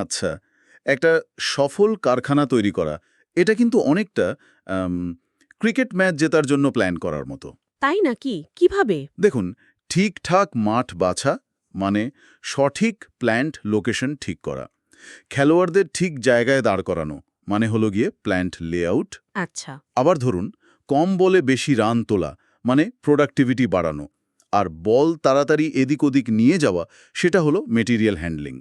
আচ্ছা একটা সফল কারখানা তৈরি করা এটা কিন্তু অনেকটা ক্রিকেট ম্যাচ জেতার জন্য প্ল্যান করার মতো। তাই নাকি? কীভাবে? দেখুন ঠিকঠাক মাঠ বাছা মানে সঠিক প্ল্যান্ট লোকেশন ঠিক করা। খেলোয়াড়দের ঠিক জায়গায় দাঁড় করানো মানে হলো গিয়ে প্ল্যান্ট লেআউট। আচ্ছা। আবার ধরুন কম বলে বেশি রান তোলা মানে প্রোডাক্টিভিটি বাড়ানো। আর বল তাড়াতাড়ি এদিক ওদিক নিয়ে যাওয়া সেটা হলো মেটেরিয়াল হ্যান্ডলিং।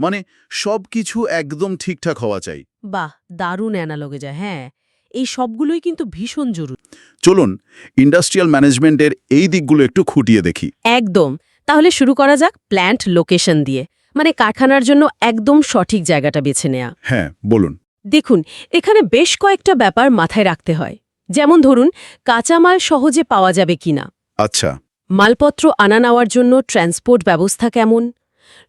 মানে সব কিছু একদম ঠিকঠাক হওয়া চাই। বাহ দারুণ অ্যানালগে যায় হ্যাঁ। এই সবগুলোই কিন্তু ভীষণ জরুরি। চলুন ইন্ডাস্ট্রিয়াল ম্যানেজমেন্টের এই দিকগুলো একটু খুঁটিয়ে দেখি। একদম। তাহলে শুরু করা যাক প্ল্যান্ট লোকেশন দিয়ে। মানে কারখানার জন্য একদম সঠিক জায়গাটা বেছে নেয়া। হ্যাঁ বলুন। দেখুন এখানে বেশ কয়েকটা ব্যাপার মাথায় রাখতে হয়। যেমন ধরুন কাঁচামাল সহজে পাওয়া যাবে কিনা। আচ্ছা। মালপত্র আনা নেওয়ার জন্য ট্রান্সপোর্ট ব্যবস্থা কেমন?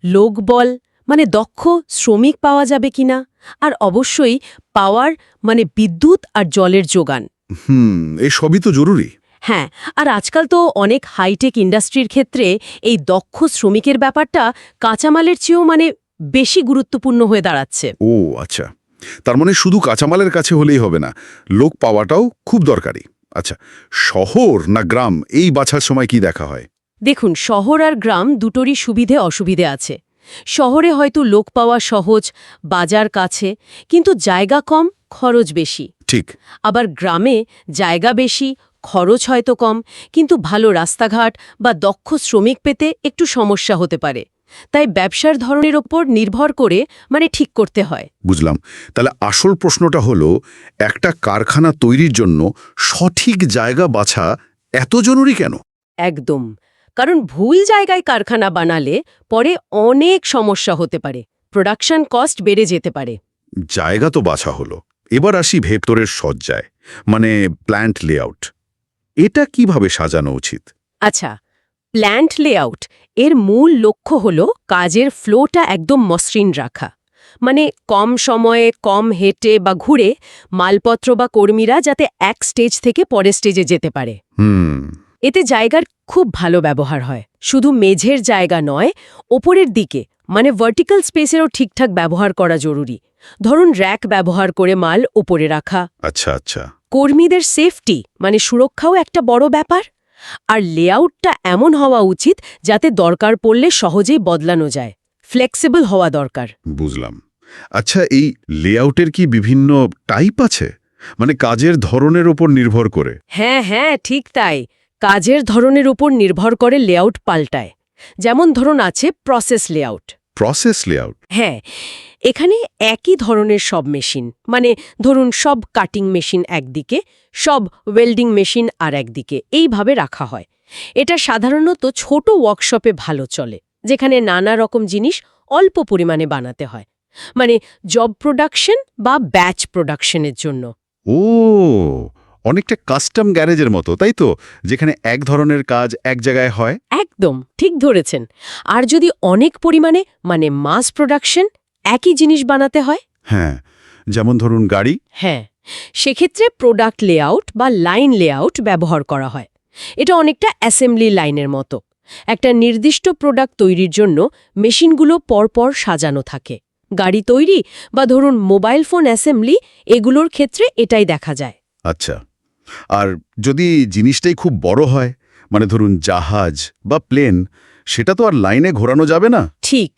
লোকবল মানে দক্ষ শ্রমিক পাওয়া যাবে কিনা? আর অবশ্যই পাওয়ার মানে বিদ্যুৎ আর জলের যোগান। হুম এই সবই তো জরুরি। হ্যাঁ আর আজকাল তো অনেক হাইটেক ইন্ডাস্ট্রির ক্ষেত্রে এই দক্ষ শ্রমিকের ব্যাপারটা কাঁচামালের চেয়েও মানে বেশি গুরুত্বপূর্ণ হয়ে দাঁড়াচ্ছে। ও আচ্ছা। তার মানে শুধু কাঁচামালের কাছে হলেই হবে না লোক পাওয়াটাও খুব দরকারি। আচ্ছা শহর না গ্রাম এই বাছার সময় কি দেখা হয়? দেখুন শহর আর গ্রাম দুটোরই সুবিধে অসুবিধে আছে। শহরে হয়তো লোক পাওয়া সহজ বাজার কাছে কিন্তু জায়গা কম খরচ বেশি। ঠিক। আবার গ্রামে জায়গা বেশি খরচ হয়তো কম কিন্তু ভালো রাস্তাঘাট বা দক্ষ শ্রমিক পেতে একটু সমস্যা হতে পারে। তাই ব্যবসার ধরনের ওপর নির্ভর করে মানে ঠিক করতে হয়। বুঝলাম। তাহলে আসল প্রশ্নটা হলো একটা কারখানা তৈরির জন্য সঠিক জায়গা বাছা এত জরুরি কেন? একদম। কারণ ভুল জায়গায় কারখানা বানালে পরে অনেক সমস্যা হতে পারে প্রোডাকশন কস্ট বেড়ে যেতে পারে। জায়গা তো বাছা হলো এবার আসি ভেতরের সজ্জায় মানে প্ল্যান্ট লেআউট এটা কীভাবে সাজানো উচিত? আচ্ছা প্ল্যান্ট লেআউট এর মূল লক্ষ্য হল কাজের ফ্লোটা একদম মসৃণ রাখা। মানে কম সময়ে কম হেঁটে বা ঘুরে মালপত্র বা কর্মীরা যাতে এক স্টেজ থেকে পরের স্টেজে যেতে পারে। হুম। এতে জায়গার খুব ভালো ব্যবহার হয়। শুধু মেঝের জায়গা নয় ওপরের দিকে মানে ভার্টিক্যাল স্পেসেরও ঠিকঠাক ব্যবহার করা জরুরি। ধরুন র্যাক ব্যবহার করে মাল ওপরে রাখা। আচ্ছা আচ্ছা। কর্মীদের সেফটি মানে সুরক্ষাও একটা বড় ব্যাপার। আর লেআউটটা এমন হওয়া উচিত যাতে দরকার পড়লে সহজেই বদলানো যায়। ফ্লেক্সিবল হওয়া দরকার। বুঝলাম। আচ্ছা এই লেআউটের কি বিভিন্ন টাইপ আছে? মানে কাজের ধরনের ওপর নির্ভর করে। হ্যাঁ হ্যাঁ ঠিক তাই। কাজের ধরনের উপর নির্ভর করে লেআউট পাল্টায়। যেমন ধরুন আছে প্রসেস লেআউট প্রসেস লেআউট হ্যাঁ এখানে একই ধরনের সব মেশিন মানে ধরুন সব কাটিং মেশিন একদিকে সব ওয়েল্ডিং মেশিন আর একদিকে এইভাবে রাখা হয়। এটা সাধারণত ছোট ওয়ার্কশপে ভালো চলে যেখানে নানা রকম জিনিস অল্প পরিমাণে বানাতে হয়। মানে জব প্রোডাকশন বা ব্যাচ প্রোডাকশনের জন্য। ও অনেকটা কাস্টম গ্যারেজের মতো তাই তো? যেখানে এক ধরনের কাজ এক জায়গায় হয়। একদম ঠিক ধরেছেন। আর যদি অনেক পরিমাণে মানে মাস প্রোডাকশন একই জিনিস বানাতে হয়? হ্যাঁ যেমন ধরুন গাড়ি। হ্যাঁ সেক্ষেত্রে প্রোডাক্ট লেআউট বা লাইন লেআউট ব্যবহার করা হয়। এটা অনেকটা অ্যাসেম্বলি লাইনের মতো। একটা নির্দিষ্ট প্রোডাক্ট তৈরির জন্য মেশিনগুলো পরপর সাজানো থাকে। গাড়ি তৈরি বা ধরুন মোবাইল ফোন অ্যাসেম্বলি এগুলোর ক্ষেত্রে এটাই দেখা যায়। আচ্ছা। আর যদি জিনিসটাই খুব বড় হয় মানে ধরুন জাহাজ বা প্লেন সেটা তো আর লাইনে ঘোরানো যাবে না। ঠিক।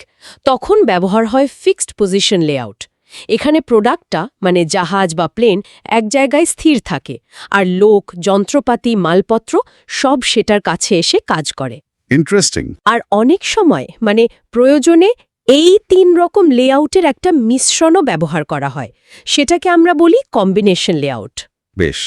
তখন ব্যবহার হয় ফিক্সড পজিশন লেআউট। এখানে প্রোডাক্টটা মানে জাহাজ বা প্লেন এক জায়গায় স্থির থাকে। আর লোক যন্ত্রপাতি মালপত্র সব সেটার কাছে এসে কাজ করে। ইন্টারেস্টিং। আর অনেক সময় মানে প্রয়োজনে এই তিন রকম লেআউটের একটা মিশ্রণও ব্যবহার করা হয়। সেটাকে আমরা বলি কম্বিনেশন লেআউট। বেশ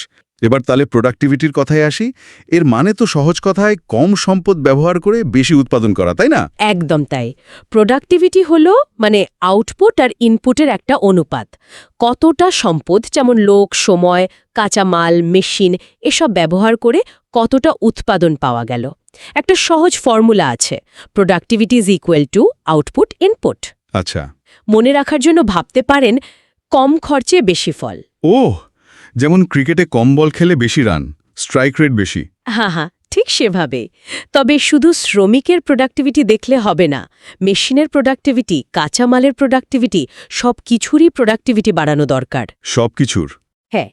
এবার তাহলে প্রোডাক্টিভিটির কথায় আসি। এর মানে তো সহজ কথায় কম সম্পদ ব্যবহার করে বেশি উৎপাদন করা তাই না? একদম তাই। প্রোডাক্টিভিটি হল মানে আউটপুট আর ইনপুটের একটা অনুপাত। কতটা সম্পদ যেমন লোক সময় কাঁচামাল মেশিন এসব ব্যবহার করে কতটা উৎপাদন পাওয়া গেল। একটা সহজ ফর্মুলা আছে productivity is equal to output input আচ্ছা। মনে রাখার জন্য ভাবতে পারেন কম খরচে বেশি ফল। ও যেমন ক্রিকেটে কম বল খেলে বেশি রান স্ট্রাইক রেট বেশি। হ্যাঁ হ্যাঁ ঠিক সেভাবে। তবে শুধু শ্রমিকের প্রোডাক্টিভিটি দেখলে হবে না মেশিনের প্রোডাক্টিভিটি কাঁচামালের প্রোডাক্টিভিটি সব কিছুরই প্রোডাক্টিভিটি বাড়ানো দরকার। সব কিছুর। হ্যাঁ।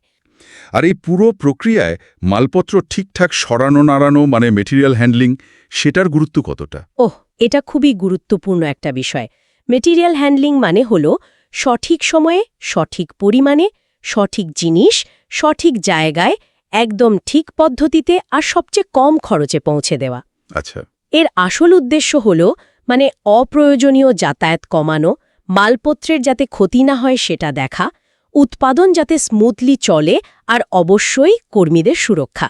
আর এই পুরো প্রক্রিয়ায় মালপত্র ঠিকঠাক সরানো নাড়ানো মানে মেটেরিয়াল হ্যান্ডলিং সেটার গুরুত্ব কতটা? ওহ এটা খুবই গুরুত্বপূর্ণ একটা বিষয়। মেটেরিয়াল হ্যান্ডলিং মানে হল সঠিক সময়ে সঠিক পরিমাণে সঠিক জিনিস সঠিক জায়গায় একদম ঠিক পদ্ধতিতে আর সবচেয়ে কম খরচে পৌঁছে দেওয়া। আচ্ছা। এর আসল উদ্দেশ্য হল মানে অপ্রয়োজনীয় যাতায়াত কমানো মালপত্রের যাতে ক্ষতি না হয় সেটা দেখা উৎপাদন যাতে স্মুথলি চলে আর অবশ্যই কর্মীদের সুরক্ষা।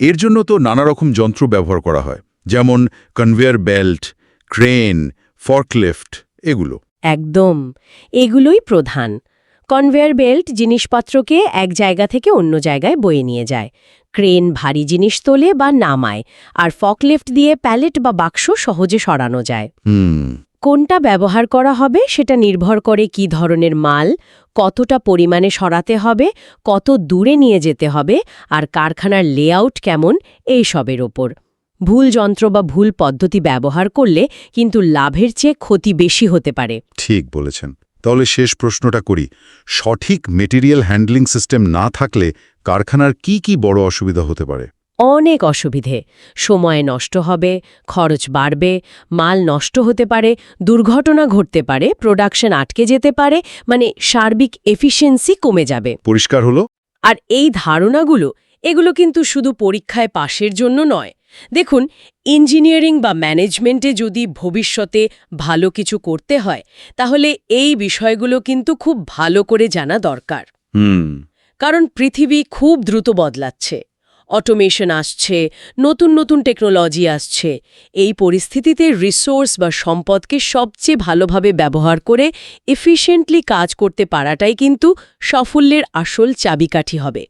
এর জন্য তো নানা রকম যন্ত্র ব্যবহার করা হয় যেমন কনভেয়ার বেল্ট ক্রেন ফর্কলিফট এগুলো। একদম এগুলোই প্রধান। কনভেয়ার বেল্ট জিনিসপত্রকে এক জায়গা থেকে অন্য জায়গায় বয়ে নিয়ে যায়। ক্রেন ভারী জিনিস তোলে বা নামায় আর ফকলিফট দিয়ে প্যালেট বা বাক্স সহজে সরানো যায়। কোনটা ব্যবহার করা হবে সেটা নির্ভর করে কি ধরনের মাল কতটা পরিমাণে সরাতে হবে কত দূরে নিয়ে যেতে হবে আর কারখানার লেআউট কেমন এই সবের ওপর। ভুল যন্ত্র বা ভুল পদ্ধতি ব্যবহার করলে কিন্তু লাভের চেয়ে ক্ষতি বেশি হতে পারে। ঠিক বলেছেন। তাহলে শেষ প্রশ্নটা করি। সঠিক মেটেরিয়াল হ্যান্ডলিং সিস্টেম না থাকলে কারখানার কি কি বড় অসুবিধা হতে পারে? অনেক অসুবিধে। সময় নষ্ট হবে খরচ বাড়বে মাল নষ্ট হতে পারে দুর্ঘটনা ঘটতে পারে প্রোডাকশন আটকে যেতে পারে মানে সার্বিক এফিসিয়েন্সি কমে যাবে। পরিষ্কার হলো? আর এই ধারণাগুলো এগুলো কিন্তু শুধু পরীক্ষায় পাশের জন্য নয় দেখুন ইঞ্জিনিয়ারিং বা ম্যানেজমেন্টে যদি ভবিষ্যতে ভালো কিছু করতে হয় তাহলে এই বিষয়গুলো কিন্তু খুব ভালো করে জানা দরকার। হুম। কারণ পৃথিবী খুব দ্রুত বদলাচ্ছে। অটোমেশন আসছে নতুন নতুন টেকনোলজি আসছে। এই পরিস্থিতিতে রিসোর্স বা সম্পদকে সবচেয়ে ভালোভাবে ব্যবহার করে এফিশিয়েন্টলি কাজ করতে পারাটাই কিন্তু সাফল্যের আসল চাবিকাঠি হবে।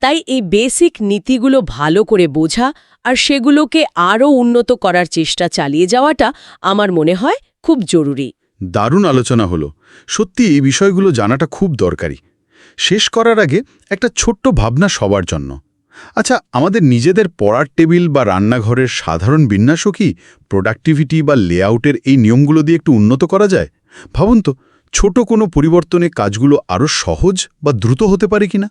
তাই এই বেসিক নীতিগুলো ভালো করে বোঝা আর সেগুলোকে আরও উন্নত করার চেষ্টা চালিয়ে যাওয়াটা আমার মনে হয় খুব জরুরি। দারুণ আলোচনা হলো। সত্যি এই বিষয়গুলো জানাটা খুব দরকারি। শেষ করার আগে একটা ছোট্ট ভাবনা সবার জন্য। আচ্ছা আমাদের নিজেদের পড়ার টেবিল বা রান্নাঘরের সাধারণ বিন্যাসও কি প্রোডাক্টিভিটি বা লেআউটের এই নিয়মগুলো দিয়ে একটু উন্নত করা যায়? ভাবুন তো, ছোট কোনো পরিবর্তনে কাজগুলো আরও সহজ বা দ্রুত হতে পারে কিনা?